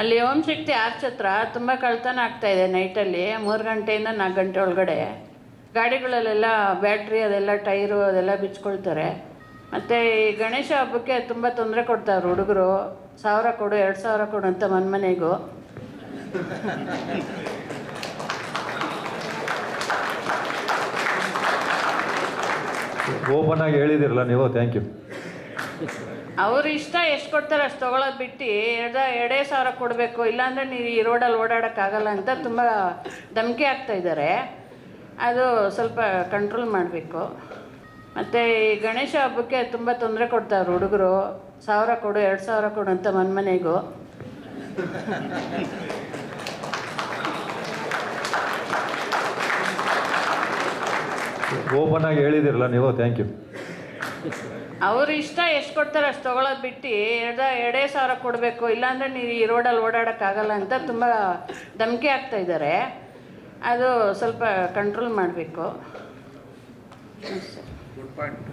ಅಲ್ಲಿ ಓಂ ಶಕ್ತಿ ಆರ್ಚ್ ಹತ್ರ ತುಂಬ ಕಳ್ತನ ಇದೆ ನೈಟಲ್ಲಿ ಮೂರು ಗಂಟೆಯಿಂದ ನಾಲ್ಕು ಗಂಟೆ ಒಳಗಡೆ. ಗಾಡಿಗಳಲ್ಲೆಲ್ಲ ಬ್ಯಾಟ್ರಿ ಅದೆಲ್ಲ ಟೈರು ಅದೆಲ್ಲ ಬಿಚ್ಕೊಳ್ತಾರೆ. ಮತ್ತು ಈ ಗಣೇಶ ಹಬ್ಬಕ್ಕೆ ತುಂಬ ತೊಂದರೆ ಕೊಡ್ತಾರೆ ಹುಡುಗರು. ಸಾವಿರ ಕೊಡು, ಎರಡು ಸಾವಿರ ಕೊಡು ಅಂತ ಮನೆ ಮನೆಗೂ ಓಪನ್ ಆಗಿ ಹೇಳಿದಿರಲ್ಲ ನೀವು ಥ್ಯಾಂಕ್ ಯು ಅವ್ರ ಇಷ್ಟ ಎಷ್ಟು ಕೊಡ್ತಾರೆ ಅಷ್ಟು ತೊಗೊಳೋದು ಬಿಟ್ಟು ಎರಡ, ಎರಡೇ ಸಾವಿರ ಕೊಡಬೇಕು. ಇಲ್ಲಾಂದರೆ ನೀವು ಈ ರೋಡಲ್ಲಿ ಓಡಾಡೋಕ್ಕಾಗಲ್ಲ ಅಂತ ತುಂಬ ಧಮಕಿ ಆಗ್ತಾ ಇದ್ದಾರೆ ಅದು ಸ್ವಲ್ಪ ಕಂಟ್ರೋಲ್ ಮಾಡಬೇಕು. ಮತ್ತು ಈ ಗಣೇಶ ಹಬ್ಬಕ್ಕೆ ತುಂಬ ತೊಂದರೆ ಕೊಡ್ತಾರೆ ಹುಡುಗರು. ಸಾವಿರ ಕೊಡು, ಎರಡು ಸಾವಿರ ಕೊಡು ಅಂತ ಮನೆ ಮನೆಗೂ ಓಪನ್ ಆಗಿ ಹೇಳಿದಿರಲ್ಲ ನೀವು ಥ್ಯಾಂಕ್ ಯು ಅವ್ರ ಇಷ್ಟ ಎಷ್ಟು ಕೊಡ್ತಾರೆ ಅಷ್ಟು ತೊಗೊಳೋದು ಬಿಟ್ಟು ಎರಡ, ಎರಡೇ ಸಾವಿರ ಕೊಡಬೇಕು. ಇಲ್ಲಾಂದರೆ ನೀವು ಈ ರೋಡಲ್ಲಿ ಓಡಾಡೋಕ್ಕಾಗಲ್ಲ ಅಂತ ತುಂಬ ಧಮಕಿ ಆಗ್ತಾ ಇದ್ದಾರೆ ಅದು ಸ್ವಲ್ಪ ಕಂಟ್ರೋಲ್ ಮಾಡಬೇಕು. Good point